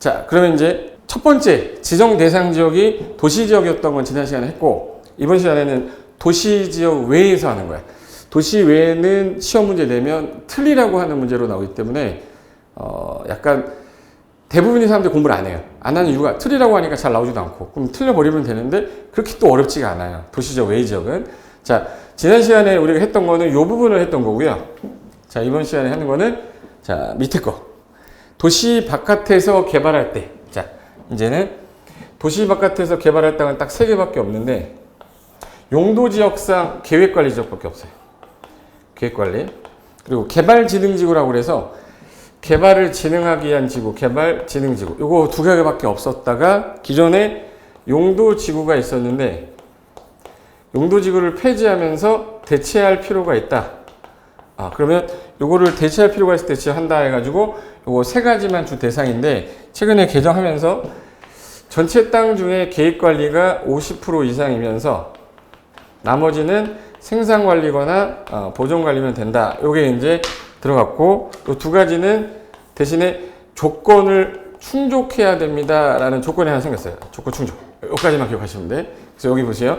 자, 그러면 이제 첫 번째 지정 대상 지역이 도시 지역이었던 건 지난 시간에 했고 이번 시간에는 도시 지역 외에서 하는 거야. 도시 외에는 시험 문제 내면 틀리라고 하는 문제로 나오기 때문에 어 약간 대부분의 사람들이 공부를 안 해요. 안 하는 이유가 틀리라고 하니까 잘 나오지도 않고 그럼 틀려버리면 되는데 그렇게 또 어렵지가 않아요. 도시 지역 외 지역은 자 지난 시간에 우리가 했던 거는 이 부분을 했던 거고요. 자 이번 시간에 하는 거는 자 밑에 거 도시 바깥에서 개발할 때. 자, 이제는 도시 바깥에서 개발할 땅은 딱 세 개밖에 없는데 용도 지역상 계획 관리 지역밖에 없어요. 계획 관리. 그리고 개발 진흥 지구라고 그래서 개발을 진흥하기 위한 지구, 개발 진흥 지구. 요거 두 개밖에 없었다가 기존에 용도 지구가 있었는데 용도 지구를 폐지하면서 대체할 필요가 있다. 아, 그러면 요거를 대체할 필요가 있을 때 대체한다 해가지고 요거 세 가지만 주 대상인데 최근에 개정하면서 전체 땅 중에 계획 관리가 50% 이상이면서 나머지는 생산 관리거나 어, 보존 관리면 된다. 요게 이제 들어갔고 또두 가지는 대신에 조건을 충족해야 됩니다라는 조건이 하나 생겼어요. 조건 충족. 여기까지만 기억하시면 돼. 그래서 여기 보세요.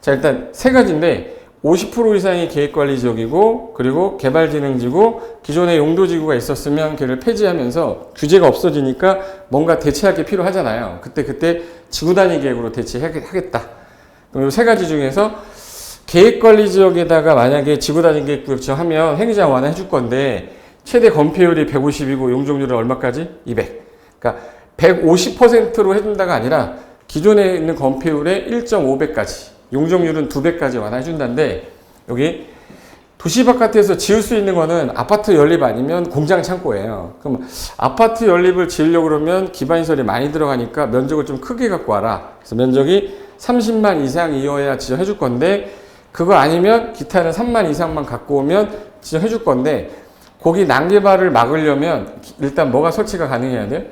자 일단 세 가지인데 50% 이상이 계획관리 지역이고 그리고 개발진흥지구 기존에 용도지구가 있었으면 걔를 폐지하면서 규제가 없어지니까 뭔가 대체할 게 필요하잖아요. 그때 그때 지구 단위 계획으로 대체하겠다. 이세 가지 중에서 계획관리 지역에다가 만약에 지구 단위 계획 구역 지정하면 행위자 완화 해 줄 건데 최대 건폐율이 150이고 용적률은 얼마까지? 200. 그러니까 150%로 해준다가 아니라 기존에 있는 건폐율의 1.5배까지 용적률은 2배까지 완화해 준다는데 여기 도시 바깥에서 지을 수 있는 거는 아파트 연립 아니면 공장 창고예요. 그럼 아파트 연립을 지으려고 그러면 기반시설이 많이 들어가니까 면적을 좀 크게 갖고 와라. 그래서 면적이 30만 이상이어야 지정해 줄 건데 그거 아니면 기타는 3만 이상만 갖고 오면 지정해 줄 건데 거기 난개발을 막으려면 일단 뭐가 설치가 가능해야 돼요?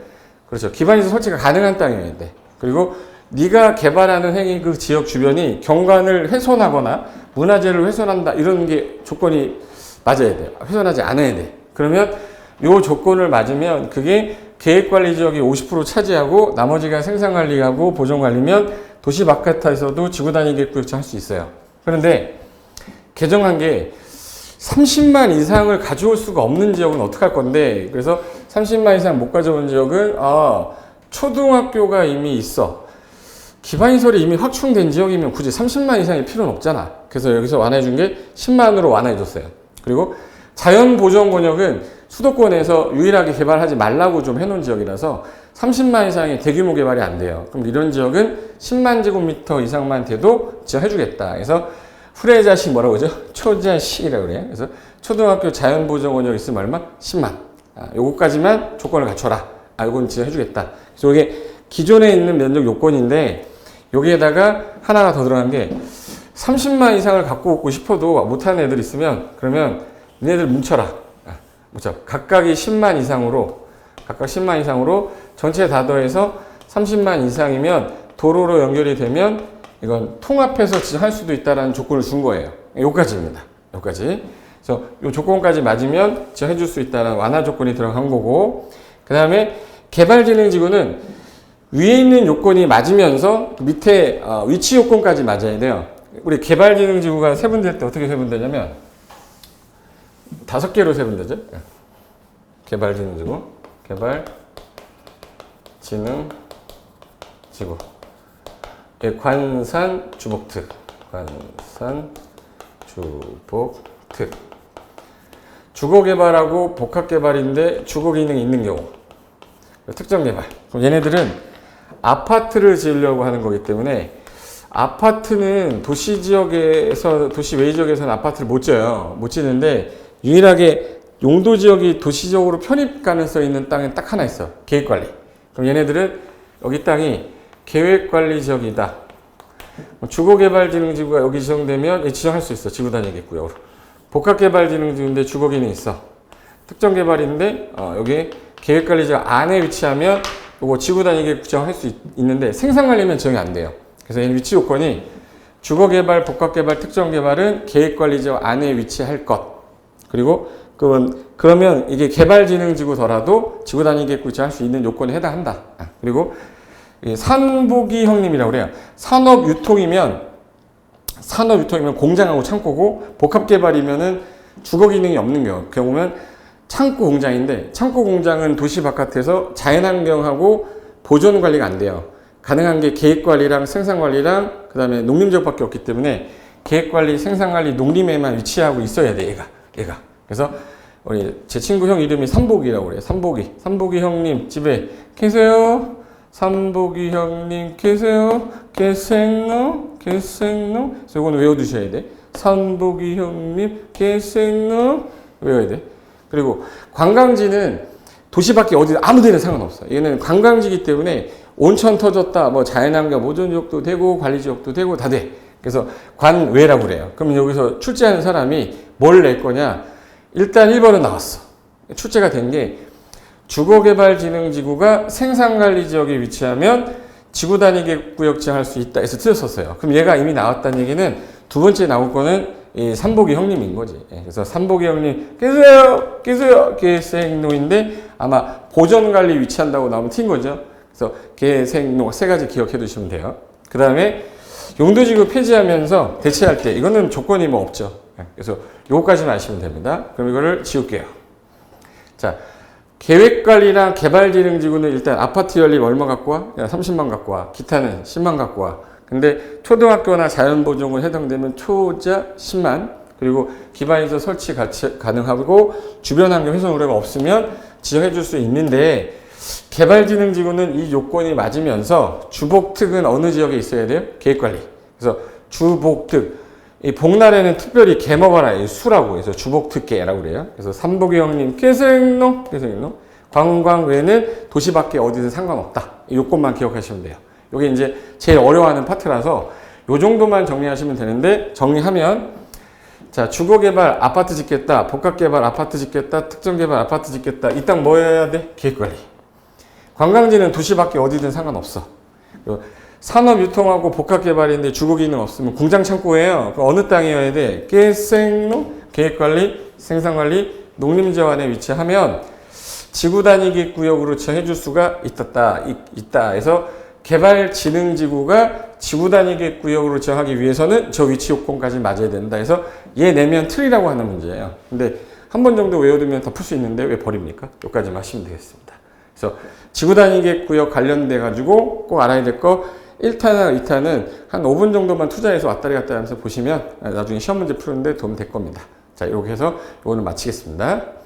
그렇죠. 기반시설 설치가 가능한 땅이어야 돼. 그리고 네가 개발하는 행위 그 지역 주변이 경관을 훼손하거나 문화재를 훼손한다 이런 게 조건이 맞아야 돼요. 훼손하지 않아야 돼. 그러면 요 조건을 맞으면 그게 계획관리 지역이 50% 차지하고 나머지가 생산관리하고 보존관리면 도시 바깥에서도 지구 단위 계획구역처 할수 있어요. 그런데 개정한 게 30만 이상을 가져올 수가 없는 지역은 어떻게 할 건데 그래서 30만 이상 못 가져온 지역은 아 초등학교가 이미 있어 기반시설이 이미 확충된 지역이면 굳이 30만 이상의 필요는 없잖아 그래서 여기서 완화해 준 게 10만으로 완화해 줬어요 그리고 자연보전권역은 수도권에서 유일하게 개발하지 말라고 좀 해놓은 지역이라서 30만 이상의 대규모 개발이 안 돼요 그럼 이런 지역은 10만 제곱미터 이상만 돼도 지정해주겠다 그래서 후레자식 뭐라고 그러죠? 초자식이라고 그래요. 그래서 초등학교 자연보정원역 있으면 얼마? 10만. 아, 요거까지만 조건을 갖춰라. 아, 요건 진짜 해주겠다. 그래서 이게 기존에 있는 면적 요건인데 여기에다가 하나가 더 들어간 게 30만 이상을 갖고 오고 싶어도 못하는 애들 있으면 그러면 니네들 뭉쳐라. 아, 뭉쳐. 각각이 10만 이상으로 각각 10만 이상으로 전체 다 더해서 30만 이상이면 도로로 연결이 되면 이건 통합해서 지정할 수도 있다라는 조건을 준 거예요. 여기까지입니다. 여기까지. 그래서 이 조건까지 맞으면 지정해 줄 수 있다는 완화 조건이 들어간 거고, 그 다음에 개발진흥지구는 위에 있는 요건이 맞으면서 밑에 어, 위치 요건까지 맞아야 돼요. 우리 개발진흥지구가 세분될 때 어떻게 세분되냐면 다섯 개로 세분되죠. 예. 개발진흥지구, 개발진흥지구. 예, 관산 주복특 관산 주복특 주거 개발하고 복합 개발인데 주거 기능이 있는 경우 특정 개발 그럼 얘네들은 아파트를 지으려고 하는 거기 때문에 아파트는 도시 지역에서 도시 외 지역에서는 아파트를 못 지어요 못 지는데 유일하게 용도 지역이 도시적으로 편입 가능성 있는 땅은 딱 하나 있어 계획 관리 그럼 얘네들은 여기 땅이 계획 관리 지역이다. 주거개발진흥지구가 여기 지정되면 지정할 수 있어. 지구 단위겠고요. 복합개발진흥지구인데 주거 기능이 있어. 특정 개발인데 어, 여기 계획관리지역 안에 위치하면 이거 지구 단위계 지정할 수 있, 있는데 생산관리면 지정이 안 돼요. 그래서 이 위치 요건이 주거 개발, 복합 개발, 특정 개발은 계획 관리지역 안에 위치할 것. 그리고 그러면 그러면 이게 개발진흥지구더라도 지구 단위계획구체 할 수 있는 요건에 해당한다. 아, 그리고 이 산보기 형님이라고 그래요. 산업 유통이면 산업 유통이면 공장하고 창고고 복합 개발이면은 주거 기능이 없는 경우 경우면 창고 공장인데 창고 공장은 도시 바깥에서 자연환경하고 보존 관리가 안 돼요. 가능한 게 계획 관리랑 생산 관리랑 그다음에 농림 지역밖에 없기 때문에 계획 관리, 생산 관리, 농림에만 위치하고 있어야 돼 얘가 얘가. 그래서 우리 제 친구 형 이름이 삼복이라고 그래요. 삼복이. 삼복이 형님 집에 계세요? 삼복이 형님 계세요? 계세요? 계세요? 그래서 이거는 외워두셔야 돼. 삼복이 형님 계세요? 외워야 돼. 그리고 관광지는 도시 밖에 어디 아무 데나 상관없어. 얘는 관광지기 때문에 온천 터졌다, 뭐 자연환경 보존지역도 되고 관리지역도 되고 다 돼. 그래서 관외라고 그래요. 그럼 여기서 출제하는 사람이 뭘 낼 거냐? 일단 1번은 나왔어. 출제가 된 게 주거개발진흥지구가 생산관리지역에 위치하면 지구 단위 구역제 할 수 있다 해서 틀렸었어요. 그럼 얘가 이미 나왔다는 얘기는 두 번째 나올 거는 이 삼복이 형님인 거지. 예, 그래서 삼복이 형님 계세요, 계세요, 계생노인데 아마 보존관리 위치한다고 나오면 튄 거죠. 그래서 계생노 세 가지 기억해 두시면 돼요. 그 다음에 용도지구 폐지하면서 대체할 때 이거는 조건이 뭐 없죠. 예, 그래서 요거까지만 아시면 됩니다. 그럼 이거를 지울게요. 자, 계획관리랑 개발진흥지구는 일단 아파트 연립 얼마 갖고 와? 야, 30만 갖고 와. 기타는 10만 갖고 와. 근데 초등학교나 자연보존군 해당되면 초자 10만 그리고 기반에서 설치 가치, 가능하고 주변 환경 훼손 우려가 없으면 지정해 줄 수 있는데 개발진흥지구는 이 요건이 맞으면서 주복특은 어느 지역에 있어야 돼요? 계획관리. 그래서 주복특 이 복날에는 특별히 개 먹어라 이 수라고 해서 주복특개라고 그래요. 그래서 삼복이 형님 계생노 계생노 관광 외에는 도시 밖에 어디든 상관없다. 이 요건만 기억하시면 돼요. 이게 이제 제일 어려워하는 파트라서 요 정도만 정리하시면 되는데 정리하면 자 주거 개발 아파트 짓겠다 복합 개발 아파트 짓겠다 특정 개발 아파트 짓겠다 이 땅 뭐 해야 돼? 계획관리 관광지는 도시 밖에 어디든 상관없어 산업 유통하고 복합 개발인데 주거 기능 없으면 공장 창고예요. 그럼 어느 땅이어야 돼? 계생로 계획 관리, 생산 관리, 농림지원에 위치하면 지구 단위 구역으로 지정해 줄 수가 있다. 있다. 해서 개발 진흥 지구가 지구 단위 구역으로 지정하기 위해서는 저 위치 요건까지 맞아야 된다. 해서 얘 내면 틀이라고 하는 문제예요. 근데 한 번 정도 외워두면 더풀수 있는데 왜 버립니까? 여기까지만 하시면 되겠습니다. 그래서 지구 단위 구역 관련돼 가지고 꼭 알아야 될 거 1타나 2타는 한 5분 정도만 투자해서 왔다리 갔다 하면서 보시면 나중에 시험 문제 푸는데 도움 될 겁니다. 자, 이렇게 해서 오늘 마치겠습니다.